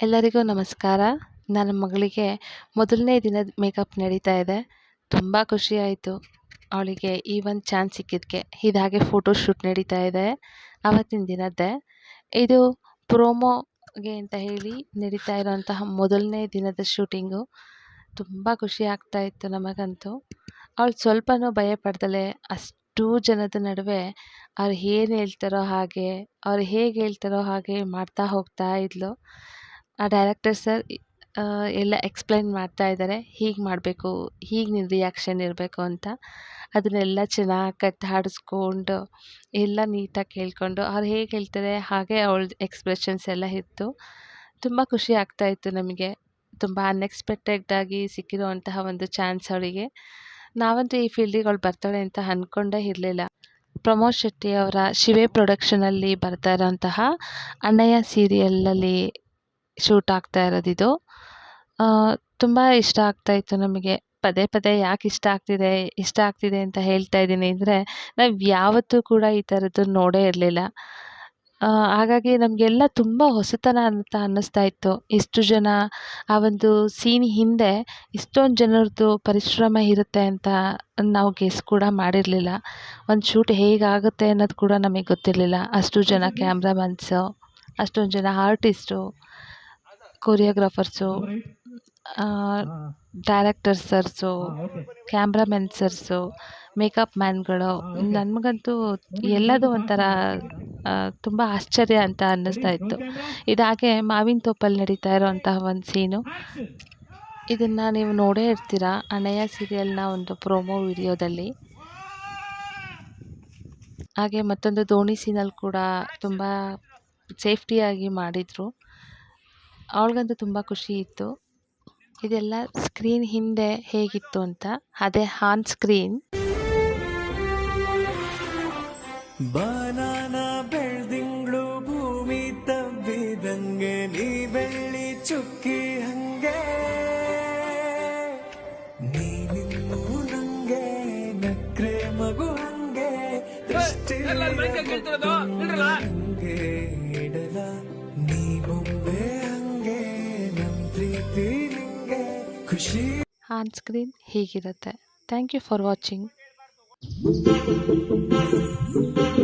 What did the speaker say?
ಎಲ್ಲರಿಗೂ ನಮಸ್ಕಾರ. ನನ್ನ ಮಗಳಿಗೆ ಮೊದಲನೇ ದಿನದ ಮೇಕಪ್ ನಡೀತಾ ಇದೆ. ತುಂಬ ಖುಷಿ ಆಯಿತು. ಅವಳಿಗೆ ಈ ಒಂದು ಚಾನ್ಸ್ ಸಿಕ್ಕಿದ್ದಕ್ಕೆ ಇದಾಗೆ ಫೋಟೋ ಶೂಟ್ ನಡೀತಾ ಇದೆ. ಆವತ್ತಿನ ದಿನದ್ದೇ. ಇದು ಪ್ರೋಮೋಗೆ ಅಂತ ಹೇಳಿ ನಡೀತಾ ಇರೋವಂತಹ ಮೊದಲನೇ ದಿನದ ಶೂಟಿಂಗು ತುಂಬ ಖುಷಿ ಆಗ್ತಾಯಿತ್ತು ನಮಗಂತೂ. ಅವಳು ಸ್ವಲ್ಪನೂ ಭಯ ಪಡ್ದಲೆ ಅಷ್ಟು ಜನದ ನಡುವೆ ಅವ್ರು ಏನು ಹೇಳ್ತಾರೋ ಹಾಗೆ, ಅವ್ರು ಹೇಗೆ ಹೇಳ್ತಾರೋ ಹಾಗೆ ಮಾಡ್ತಾ ಹೋಗ್ತಾ ಇದ್ಲು. ಆ ಡೈರೆಕ್ಟರ್ ಸರ್ ಎಲ್ಲ ಎಕ್ಸ್ಪ್ಲೈನ್ ಮಾಡ್ತಾ ಇದ್ದಾರೆ ಹೀಗೆ ಮಾಡಬೇಕು, ಹೀಗೆ ನಿನ್ನ ರಿಯಾಕ್ಷನ್ ಇರಬೇಕು ಅಂತ. ಅದನ್ನೆಲ್ಲ ಚೆನ್ನಾಗಿ ಕಟ್ ಹಾಡಿಸ್ಕೊಂಡು ಎಲ್ಲ ನೀಟಾಗಿ ಕೇಳಿಕೊಂಡು, ಅವ್ರು ಹೇಗೆ ಹೇಳ್ತಾರೆ ಹಾಗೆ ಅವಳ ಎಕ್ಸ್ಪ್ರೆಷನ್ಸ್ ಎಲ್ಲ ಇತ್ತು. ತುಂಬ ಖುಷಿ ಆಗ್ತಾಯಿತ್ತು ನಮಗೆ. ತುಂಬ ಅನ್ಎಕ್ಸ್ಪೆಕ್ಟೆಡ್ಡಾಗಿ ಸಿಕ್ಕಿರುವಂತಹ ಒಂದು ಚಾನ್ಸ್ ಅವಳಿಗೆ. ನಾವಂತೂ ಈ ಫೀಲ್ಡಿಗೆ ಬರ್ತಾಳೆ ಅಂತ ಅಂದ್ಕೊಂಡೇ ಇರಲಿಲ್ಲ. ಪ್ರಮೋದ್ ಶೆಟ್ಟಿ ಅವರ ಶಿವೆ ಪ್ರೊಡಕ್ಷನಲ್ಲಿ ಬರ್ತಾ ಇರೋಂತಹ ಅಣ್ಣಯ್ಯ ಸೀರಿಯಲಲ್ಲಿ ಶೂಟ್ ಆಗ್ತಾ ಇರೋದಿದು. ತುಂಬ ಇಷ್ಟ ಆಗ್ತಾ ಇತ್ತು ನಮಗೆ. ಪದೇ ಪದೇ ಯಾಕೆ ಇಷ್ಟ ಆಗ್ತಿದೆ ಇಷ್ಟ ಆಗ್ತಿದೆ ಅಂತ ಹೇಳ್ತಾ ಇದ್ದೀನಿ. ಅಂದರೆ ನಾವು ಯಾವತ್ತೂ ಕೂಡ ಈ ಥರದ್ದು ನೋಡೇ ಇರಲಿಲ್ಲ. ಹಾಗಾಗಿ ನಮಗೆಲ್ಲ ತುಂಬ ಹೊಸತನ ಅಂತ ಅನ್ನಿಸ್ತಾ ಇತ್ತು. ಇಷ್ಟು ಜನ ಆ ಒಂದು ಸೀನ್ ಹಿಂದೆ ಇಷ್ಟೊಂದು ಜನರದ್ದು ಪರಿಶ್ರಮ ಇರುತ್ತೆ ಅಂತ ನಾವು ಗೆಸ್ ಕೂಡ ಮಾಡಿರಲಿಲ್ಲ. ಒಂದು ಶೂಟ್ ಹೇಗಾಗುತ್ತೆ ಅನ್ನೋದು ಕೂಡ ನಮಗೆ ಗೊತ್ತಿರಲಿಲ್ಲ. ಅಷ್ಟು ಜನ ಕ್ಯಾಮ್ರಾಮನ್ಸು ಅಷ್ಟೊಂದು ಜನ artist choreographers director sirs cameramen sirs makeup ಮ್ಯಾನ್ಗಳು ನಮಗಂತೂ ಎಲ್ಲದೂ ಒಂಥರ ತುಂಬ ಆಶ್ಚರ್ಯ ಅಂತ ಅನ್ನಿಸ್ತಾ ಇತ್ತು. ಇದಾಗೆ ಮಾವಿನ ತೋಪಲ್ಲಿ ನಡೀತಾ ಇರೋವಂತಹ ಒಂದು ಸೀನು. ಇದನ್ನು ನೀವು ನೋಡೇ ಇರ್ತೀರ? ಅಣ್ಣಯ್ಯ ಸೀರಿಯಲ್ನ ಒಂದು ಪ್ರೋಮೋ ವಿಡಿಯೋದಲ್ಲಿ. ಹಾಗೆ ಮತ್ತೊಂದು ದೋಣಿ ಸೀನಲ್ಲಿ ಕೂಡ ತುಂಬ ಸೇಫ್ಟಿಯಾಗಿ ಮಾಡಿದರು. ಅವಳಿಗಂತೂ ತುಂಬ ಖುಷಿ ಇತ್ತು. ಇದೆಲ್ಲ ಸ್ಕ್ರೀನ್ ಹಿಂದೆ ಹೇಗಿತ್ತು ಅಂತ. ಅದೇ ಹಾನ್ ಸ್ಕ್ರೀನ್ ಬಾನಾನ ಬೆಳ್ದಿಂಗ್ಳು ಭೂಮಿ ತಬ್ಬಿದಂಗೆ ನೀ ಬೆಳ್ಳಿ ಚುಕ್ಕಿ ಹಂಗೆ. ನೀನಿನ್ನು ನಂಗೆ ನಕ್ರೆ ಮಗು ಹಂಗೆ. ದೃಷ್ಟಿ ಹಂಗೆ ಇಡಲ ನೀ ಬೊಂಬೆ ಹಂಗೆ ನಮ್ ಪ್ರೀತಿ ನಿಂಗೆ. ಖುಷಿ. On screen ಹೀಗಿರುತ್ತೆ. Thank you for watching Thank you.